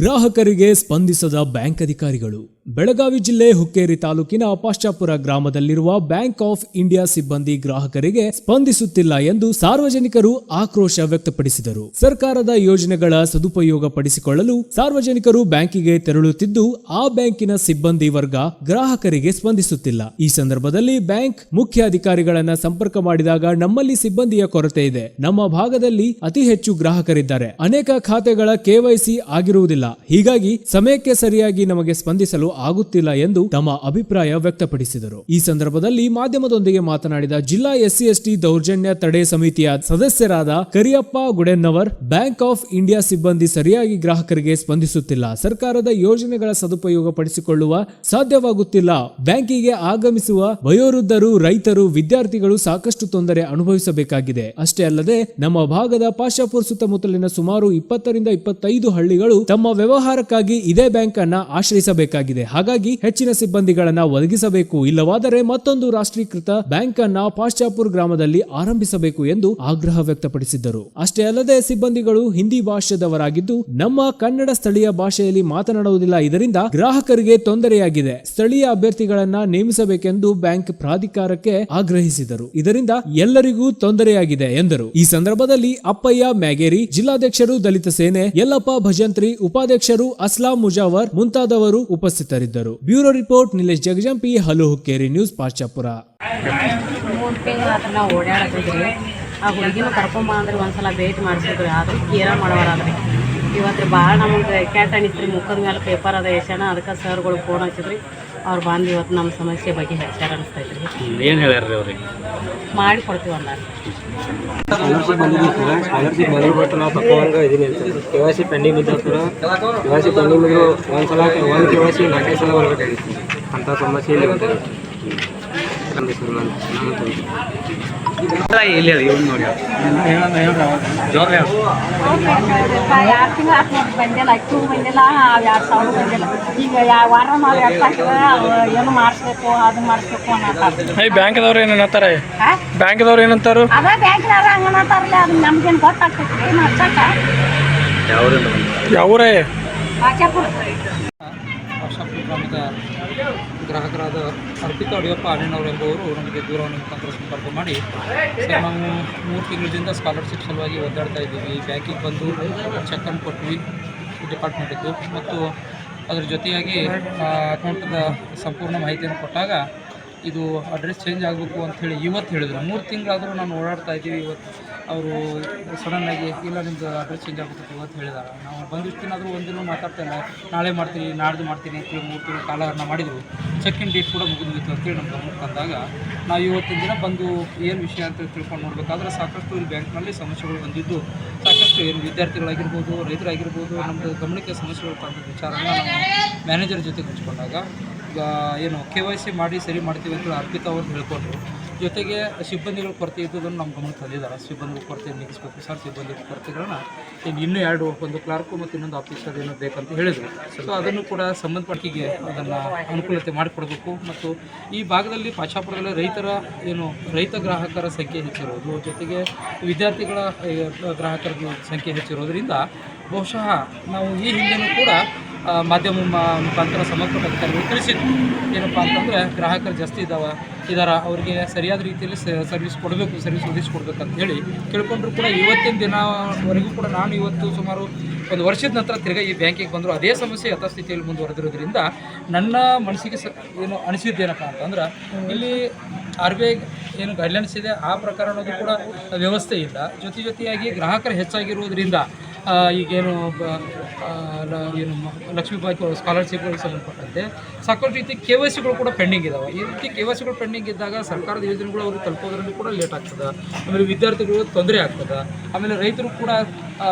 ಗ್ರಾಹಕರಿಗೆ ಸ್ಪಂದಿಸದ ಬ್ಯಾಂಕ್ ಅಧಿಕಾರಿಗಳು. ಬೆಳಗಾವಿ ಜಿಲ್ಲೆ ಹುಕ್ಕೇರಿ ತಾಲೂಕಿನ ಪಾಶ್ಚಾಪುರ ಗ್ರಾಮದಲ್ಲಿರುವ ಬ್ಯಾಂಕ್ ಆಫ್ ಇಂಡಿಯಾ ಸಿಬ್ಬಂದಿ ಗ್ರಾಹಕರಿಗೆ ಸ್ಪಂದಿಸುತ್ತಿಲ್ಲ ಎಂದು ಸಾರ್ವಜನಿಕರು ಆಕ್ರೋಶ ವ್ಯಕ್ತಪಡಿಸಿದರು. ಸರ್ಕಾರದ ಯೋಜನೆಗಳ ಸದುಪಯೋಗ ಪಡಿಸಿಕೊಳ್ಳಲು ಸಾರ್ವಜನಿಕರು ಬ್ಯಾಂಕಿಗೆ ತೆರಳುತ್ತಿದ್ದು, ಆ ಬ್ಯಾಂಕಿನ ಸಿಬ್ಬಂದಿ ವರ್ಗ ಗ್ರಾಹಕರಿಗೆ ಸ್ಪಂದಿಸುತ್ತಿಲ್ಲ. ಈ ಸಂದರ್ಭದಲ್ಲಿ ಬ್ಯಾಂಕ್ ಮುಖ್ಯ ಅಧಿಕಾರಿಗಳನ್ನ ಸಂಪರ್ಕ ಮಾಡಿದಾಗ ನಮ್ಮಲ್ಲಿ ಸಿಬ್ಬಂದಿಯ ಕೊರತೆ ಇದೆ. ನಮ್ಮ ಭಾಗದಲ್ಲಿ ಅತಿ ಹೆಚ್ಚು ಗ್ರಾಹಕರಿದ್ದಾರೆ. ಅನೇಕ ಖಾತೆಗಳ ಕೆವೈಸಿ ಆಗಿರುವುದಿಲ್ಲ. ಹೀಗಾಗಿ ಸಮಯಕ್ಕೆ ಸರಿಯಾಗಿ ನಮಗೆ ಸ್ಪಂದಿಸಲು ಆಗುತ್ತಿಲ್ಲ ಎಂದು ತಮ್ಮ ಅಭಿಪ್ರಾಯ ವ್ಯಕ್ತಪಡಿಸಿದರು. ಈ ಸಂದರ್ಭದಲ್ಲಿ ಮಾಧ್ಯಮದೊಂದಿಗೆ ಮಾತನಾಡಿದ ಜಿಲ್ಲಾ ಎಸ್ಸಿ ಎಸ್ಟಿ ದೌರ್ಜನ್ಯ ತಡೆ ಸಮಿತಿಯ ಸದಸ್ಯರಾದ Kariyappa Gudennavar, bank of India ಸಿಬ್ಬಂದಿ ಸರಿಯಾಗಿ ಗ್ರಾಹಕರಿಗೆ ಸ್ಪಂದಿಸುತ್ತಿಲ್ಲ. ಸರ್ಕಾರದ ಯೋಜನೆಗಳ ಸದುಪಯೋಗ ಪಡಿಸಿಕೊಳ್ಳುವ ಸಾಧ್ಯವಾಗುತ್ತಿಲ್ಲ. ಬ್ಯಾಂಕಿಗೆ ಆಗಮಿಸುವ ವಯೋವೃದ್ಧರು, ರೈತರು, ವಿದ್ಯಾರ್ಥಿಗಳು ಸಾಕಷ್ಟು ತೊಂದರೆ ಅನುಭವಿಸಬೇಕಾಗಿದೆ. ಅಷ್ಟೇ ಅಲ್ಲದೆ, ನಮ್ಮ ಭಾಗದ ಪಾಶಾಪುರ್ ಸುತ್ತಮುತ್ತಲಿನ ಸುಮಾರು ಇಪ್ಪತ್ತರಿಂದ ಇಪ್ಪತ್ತೈದು ಹಳ್ಳಿಗಳು ತಮ್ಮ ವ್ಯವಹಾರಕ್ಕಾಗಿ ಇದೇ ಬ್ಯಾಂಕ್ ಅನ್ನ ಆಶ್ರಯಿಸಬೇಕಾಗಿದೆ. ಹಾಗಾಗಿ ಹೆಚ್ಚಿನ ಸಿಬ್ಬಂದಿಗಳನ್ನ ಒದಗಿಸಬೇಕು. ಇಲ್ಲವಾದರೆ ಮತ್ತೊಂದು ರಾಷ್ಟ್ರೀಕೃತ ಬ್ಯಾಂಕ್ ಅನ್ನ ಪಾಶ್ಚಾಪುರ್ ಗ್ರಾಮದಲ್ಲಿ ಆರಂಭಿಸಬೇಕು ಎಂದು ಆಗ್ರಹ ವ್ಯಕ್ತಪಡಿಸಿದ್ದರು. ಅಷ್ಟೇ ಅಲ್ಲದೆ ಸಿಬ್ಬಂದಿಗಳು ಹಿಂದಿ ಭಾಷೆದವರಾಗಿದ್ದು ನಮ್ಮ ಕನ್ನಡ ಸ್ಥಳೀಯ ಭಾಷೆಯಲ್ಲಿ ಮಾತನಾಡುವುದಿಲ್ಲ. ಇದರಿಂದ ಗ್ರಾಹಕರಿಗೆ ತೊಂದರೆಯಾಗಿದೆ. ಸ್ಥಳೀಯ ಅಭ್ಯರ್ಥಿಗಳನ್ನ ನೇಮಿಸಬೇಕೆಂದು ಬ್ಯಾಂಕ್ ಪ್ರಾಧಿಕಾರಕ್ಕೆ ಆಗ್ರಹಿಸಿದರು. ಇದರಿಂದ ಎಲ್ಲರಿಗೂ ತೊಂದರೆಯಾಗಿದೆ ಎಂದರು. ಈ ಸಂದರ್ಭದಲ್ಲಿ ಅಪ್ಪಯ್ಯ ಮ್ಯಾಗೇರಿ, ಜಿಲ್ಲಾಧ್ಯಕ್ಷರು ದಲಿತ ಸೇನೆ, ಯಲ್ಲಪ್ಪ ಭಜಂತ್ರಿ, ಉಪಾಧ್ಯಕ್ಷರು ಅಸ್ಲಾಂ ಮುಜಾವರ್ ಮುಂತಾದವರು ಉಪಸ್ಥಿತರಿದ್ದರು ಬ್ಯೂರೋ ರಿಪೋರ್ಟ್, ನಿಲೇಶ್ ಜಗಜಂಪಿ, ಹಲು ಹುಕ್ಕೇರಿ ನ್ಯೂಸ್ ಪಾಶ್ಚಾಪುರ ಆ ಹುಡುಗಿನೂ ಕರ್ಕೊಂಬ ಅಂದ್ರೆ ಒಂದ್ಸಲ ಭೇಟಿ ಮಾಡಿಸಿದ್ರು. ಆದ್ರೆ ಕೇರ ಮಾಡೋರಾದ್ರಿ ಇವತ್ತು ಭಾಳ ನಮಗೆ ಕೆಟ್ಟ ರೀ ಮುಖದ ಮೇಲೆ ಪೇಪರ್ ಅದ ಎಸೆಣ ಅದಕ್ಕೆ ಸರ್ಗಳು ಫೋನ್ ಹಚ್ಚಿದ್ರಿ. ಅವ್ರು ಬಂದು ಇವತ್ತು ನಮ್ಮ ಸಮಸ್ಯೆ ಬಗ್ಗೆ ಹೇಳ್ತಾರೆ ಅನಿಸ್ತೈತೆ ರೀ ಏನು ಹೇಳ್ಯಾರ ಅವ್ರಿಗೆ? ಮಾಡಿ ಕೊಡ್ತೀವಿ ಅಲ್ಲ ಸ್ಕಾಲರ್ಶಿಪ್ ಬಂದಿದ್ದೀವಿ ಸರ್ ಸ್ಕಾಲರ್ಶಿಪ್ ಬಂದು ನಾವು ತಗೊಂಡಂಗೆ ಇದೀನಿ sir K Y C pending ಇದ್ದ sir K Y C pending ಒಂದು ಸಲ ಒಂದು ಕೆ ವೈ ಸಿ ನಾಲ್ಕೈದು ಸಲ ಬರ್ಬೇಕಾಗಿತ್ತು. ಅಂಥ ಸಮಸ್ಯೆ ಇಲ್ಲಿ ಇಲ್ಲಿ ಹೇಳಿ? ಇವ್ನು ನೋಡಿ. ಜೋರ್ ಹೇಳು ಎರಡು ತಿಂಗಳು ಆತು ನೋಡಿ ಬಂದಿಲ್ಲ ಅಕ್ಕೂ ಬಂದಿಲ್ಲ ಎರಡು ಸಾವಿರ ಬಂದಿಲ್ಲ ಈಗ ಯಾವ ವಾರ ನಾವು ಎರಡು ಏನು ಮಾಡಿಸ್ಬೇಕು ಅದು ಮಾಡಿಸ್ಬೇಕು ಅನ್ನೋ ಏಯ್ ಬ್ಯಾಂಕ್ದವ್ರು ಏನು ಅನ್ನತ್ತಾರೆ ಬ್ಯಾಂಕ್ದವ್ರು ಏನಂತಾರು ಅದ ಬ್ಯಾಂಕ್ನಾಗ ಹಂಗನತ್ತಾರಲ್ಲ ಅದು ನಮ್ಗೇನು ಗೊತ್ತಾಗ್ತೈತಿ ಏನು ಹಚ್ಚಕ್ಕ ಯಾವ್ರಿಂದ ಯಾವೂರೇ? ಆಚಾಪುರ ಆಶಾಪುರ ಗ್ರಾಮದ ಗ್ರಾಹಕರಾದ ಅರ್ಪಿತಾ ಅಡಿಯಪ್ಪ ಅಣ್ಣನವರು ಎಂಬುವರು ನಮಗೆ ದೂರವಾಣಿ ಮುಖಾಂತರ ಸಂಪರ್ಕ ಮಾಡಿ. ಸರ್, ನಾವು ಮೂರು ತಿಂಗಳಿಂದ ಸ್ಕಾಲರ್ಶಿಪ್ ಸಲುವಾಗಿ ಒದ್ದಾಡ್ತಾ ಇದ್ದೀವಿ. ಬ್ಯಾಂಕಿಗೆ ಬಂದು ಚೆಕ್ಕನ್ನು ಕೊಟ್ವಿ. ಡಿಪಾರ್ಟ್ಮೆಂಟಿದ್ದು ಮತ್ತು ಅದರ ಜೊತೆಯಾಗಿ ಅಕೌಂಟದ ಸಂಪೂರ್ಣ ಮಾಹಿತಿಯನ್ನು ಕೊಟ್ಟಾಗ ಇದು ಅಡ್ರೆಸ್ ಚೇಂಜ್ ಆಗಬೇಕು ಅಂಥೇಳಿ ಇವತ್ತು ಹೇಳಿದ್ರು. ಮೂರು ತಿಂಗಳಾದರೂ ನಾನು ಓಡಾಡ್ತಾ ಇದ್ದೀವಿ ಇವತ್ತು. ಅವರು ಸಡನ್ನಾಗಿ ಇಲ್ಲ ನಿಮ್ಮದು ಅಡ್ರೆಸ್ ಚೇಂಜ್ ಆಗುತ್ತೆ ಇವತ್ತು ಹೇಳಿದಾರೆ. ನಾವು ಬಂದಿಷ್ಟು ದಿನ ಆದರೂ ಒಂದಿನ ಮಾತಾಡ್ತಾ ಇಲ್ಲ. ನಾಳೆ ಮಾಡ್ತೀನಿ, ನಾಡ್ದು ಮಾಡ್ತೀನಿ ಅಂತೇಳಿ ಮೂರು ತಿಂಗಳು ಕಾಲವನ್ನು ಮಾಡಿದರು. ಚೆಕ್ ಇನ್ ಡೇಟ್ ಕೂಡ ಮುಗಿದಿತ್ತು ಅಂತೇಳಿ ನಮ್ಮ ಗಮನಕ್ಕೆ ಬಂದಾಗ. ನಾವು ಇವತ್ತಿನ ದಿನ ಬಂದು ಏನು ವಿಷಯ ಅಂತ ತಿಳ್ಕೊಂಡು ನೋಡಬೇಕಾದ್ರೆ ಸಾಕಷ್ಟು ಇಲ್ಲಿ ಬ್ಯಾಂಕ್ನಲ್ಲಿ ಸಮಸ್ಯೆಗಳು ಬಂದಿದ್ದು. ಸಾಕಷ್ಟು ಏನು ವಿದ್ಯಾರ್ಥಿಗಳಾಗಿರ್ಬೋದು, ರೈತರಾಗಿರ್ಬೋದು ನಮ್ಮದು ಗಮನಕ್ಕೆ ಸಮಸ್ಯೆಗಳು ತಂದ ವಿಚಾರನ ನಾವು ಮ್ಯಾನೇಜರ್ ಜೊತೆ ಹಂಚ್ಕೊಂಡಾಗ ಏನು ಕೆ ವೈ ಸಿ ಮಾಡಿ ಸರಿ ಮಾಡ್ತೀವಿ ಅಂತ ಅರ್ಪಿತಾ ಅವ್ರು ಹೇಳ್ಕೊಂಡ್ರು. ಜೊತೆಗೆ ಸಿಬ್ಬಂದಿಗಳ ಕೊರತೆ ಇದ್ದುದನ್ನು ನಮ್ಮ ಗಮನಕ್ಕೆ ತಂದಿದ್ದಾರೆ. ಸಿಬ್ಬಂದಿಗಳ ಕೊರತೆ ನೀಗಿಸ್ಬೇಕು. ಸರ್ ಸಿಬ್ಬಂದಿ ಕೊರತೆಗಳನ್ನ ಇನ್ನು ಇನ್ನೂ ಎರಡು, ಒಂದು ಕ್ಲಾರ್ಕು ಮತ್ತು ಇನ್ನೊಂದು ಆಫೀಸರ್ ಏನೋ ಬೇಕಂತ ಹೇಳಿದರು. ಸೊ ಅದನ್ನು ಕೂಡ ಸಂಬಂಧಪಟ್ಟಿಗೆ ಅದನ್ನು ಅನುಕೂಲತೆ ಮಾಡಿಕೊಡ್ಬೇಕು. ಮತ್ತು ಈ ಭಾಗದಲ್ಲಿ ಪಾಚಾಪುರದಲ್ಲಿ ರೈತರ ಏನು, ರೈತ ಗ್ರಾಹಕರ ಸಂಖ್ಯೆ ಹೆಚ್ಚಿರೋದು, ಜೊತೆಗೆ ವಿದ್ಯಾರ್ಥಿಗಳ ಗ್ರಾಹಕರ ಸಂಖ್ಯೆ ಹೆಚ್ಚಿರೋದ್ರಿಂದ ಬಹುಶಃ ನಾವು ಈ ಹಿಂದೆಯೂ ಕೂಡ ಮಾಧ್ಯಮ ಮುಖಾಂತರ ಸಮಗ್ರ ಅಧಿಕಾರಿಗಳು ತಿಳಿಸಿದ್ರು ಏನಪ್ಪ ಅಂತಂದರೆ, ಗ್ರಾಹಕರು ಜಾಸ್ತಿ ಇದ್ದಾವೆ ಇದರ, ಅವರಿಗೆ ಸರಿಯಾದ ರೀತಿಯಲ್ಲಿ ಸರ್ವಿಸ್ ಕೊಡಬೇಕು ಸರ್ವಿಸ್ ಒದಗಿಸ್ಕೊಡ್ಬೇಕು ಅಂತ ಹೇಳಿ ಕೇಳ್ಕೊಂಡ್ರು ಕೂಡ ಇವತ್ತಿನ ದಿನವರೆಗೂ ಕೂಡ ನಾನು ಇವತ್ತು ಸುಮಾರು ಒಂದು ವರ್ಷದ ನಂತರ ತಿರ್ಗಾ ಈ ಬ್ಯಾಂಕಿಗೆ ಬಂದರು. ಅದೇ ಸಮಸ್ಯೆ ಯಥಾಸ್ಥಿತಿಯಲ್ಲಿ ಮುಂದುವರೆದಿರೋದ್ರಿಂದ ನನ್ನ ಮನಸ್ಸಿಗೆ ಸ, ಏನು ಅನಿಸಿದ್ದೇನಪ್ಪ ಅಂತಂದ್ರೆ, ಇಲ್ಲಿ ಆರ್ ಬಿ ಐ ಏನು ಗೈಡ್ಲೈನ್ಸ್ ಇದೆ, ಆ ಪ್ರಕಾರ ಅನ್ನೋದು ಕೂಡ ವ್ಯವಸ್ಥೆ ಇಲ್ಲ. ಜೊತೆ ಜೊತೆಯಾಗಿ ಗ್ರಾಹಕರು ಹೆಚ್ಚಾಗಿರುವುದರಿಂದ ಈಗೇನು ಏನು ಲಕ್ಷ್ಮೀ ಲಕ್ಷ್ಮೀಬಾಯಿ ಸ್ಕಾಲರ್ಶಿಪ್ಗಳು ಸಂಬಂಧಪಟ್ಟಂತೆ ಸಾಕಷ್ಟು ರೀತಿ ಕೆ ವೈ ಸಿಗಳು ಕೂಡ ಪೆಂಡಿಂಗ್ ಇದಾವೆ. ಈ ರೀತಿ ಕೆ ವೈ ಸಿಗಳು ಪೆಂಡಿಂಗ್ ಇದ್ದಾಗ ಸರ್ಕಾರದ ಯೋಜನೆಗಳು ಅವ್ರಿಗೆ ತಲುಪೋದ್ರಲ್ಲಿ ಕೂಡ ಲೇಟ್ ಆಗ್ತದೆ. ಆಮೇಲೆ ವಿದ್ಯಾರ್ಥಿಗಳು ತೊಂದರೆ ಆಗ್ತದೆ. ಆಮೇಲೆ ರೈತರು ಕೂಡ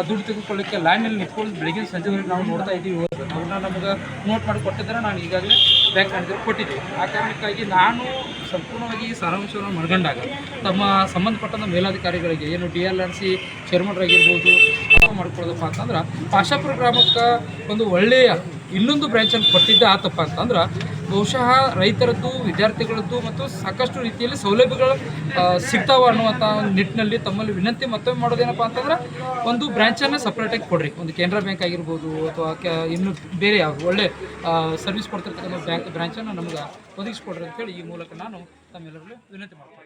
ದುಡ್ಡು ತೆಗೆದುಕೊಳ್ಳಿಕ್ಕೆ ಲೈನಲ್ಲಿ ನಿಂತ್ಕೊಂಡು ಬೆಳಗಿನ ಸಂಜೆವರೆಗೆ ನಾವು ನೋಡ್ತಾ ಇದ್ದೀವಿ. ಅವ್ರನ್ನ ನಮಗೆ ನೋಟ್ ಮಾಡಿ ಕೊಟ್ಟಿದ್ದಾರೆ. ನಾನು ಈಗಾಗಲೇ ಬ್ಯಾಂಕ್ ಮ್ಯಾನೇಜರ್ ಕೊಟ್ಟಿದ್ದೆ ಆ ಕಾರಣಕ್ಕಾಗಿ ನಾನು ಸಂಪೂರ್ಣವಾಗಿ ಈ ಸಾರಾಂಶವನ್ನು ಮನಗಂಡಾಗ ತಮ್ಮ ಸಂಬಂಧಪಟ್ಟಂಥ ಮೇಲಾಧಿಕಾರಿಗಳಿಗೆ, ಏನು ಡಿ ಎಲ್ ಆರ್ ಸಿ ಚೇರ್ಮನ್ರಾಗಿರ್ಬೋದು ಮಾಡ್ಕೊಳ್ಳೋದಪ್ಪ ಅಂತಂದ್ರೆ ಆಶಾಪುರ ಗ್ರಾಮಕ್ಕೆ ಒಂದು ಒಳ್ಳೆಯ ಇನ್ನೊಂದು ಬ್ರ್ಯಾಂಚನ್ನು ಕೊಟ್ಟಿದ್ದೆ ಆತಪ್ಪ ಅಂತಂದ್ರೆ ಬಹುಶಃ ರೈತರದ್ದು, ವಿದ್ಯಾರ್ಥಿಗಳದ್ದು ಮತ್ತು ಸಾಕಷ್ಟು ರೀತಿಯಲ್ಲಿ ಸೌಲಭ್ಯಗಳು ಸಿಗ್ತಾವ ಅನ್ನುವಂಥ ನಿಟ್ಟಿನಲ್ಲಿ ತಮ್ಮಲ್ಲಿ ವಿನಂತಿ ಮತ್ತೊಮ್ಮೆ ಮಾಡೋದೇನಪ್ಪ ಅಂತಂದ್ರೆ ಒಂದು ಬ್ರ್ಯಾಂಚನ್ನು ಸಪ್ರೇಟಾಗಿ ಕೊಡ್ರಿ. ಒಂದು ಕೆನರಾ ಬ್ಯಾಂಕ್ ಆಗಿರ್ಬೋದು ಅಥವಾ ಇನ್ನು ಬೇರೆ ಯಾವ ಒಳ್ಳೆ ಸರ್ವಿಸ್ ಕೊಡ್ತಿರ್ತಕ್ಕಂಥ ಬ್ಯಾಂಕ್ ಬ್ರಾಂಚನ್ನು ನಮ್ಗೆ ಒದಗಿಸ್ಕೊಡ್ರಿ ಅಂತೇಳಿ ಈ ಮೂಲಕ ನಾನು ತಮ್ಮೆಲ್ಲರಲ್ಲಿ ವಿನಂತಿ ಮಾಡ್ತೀನಿ.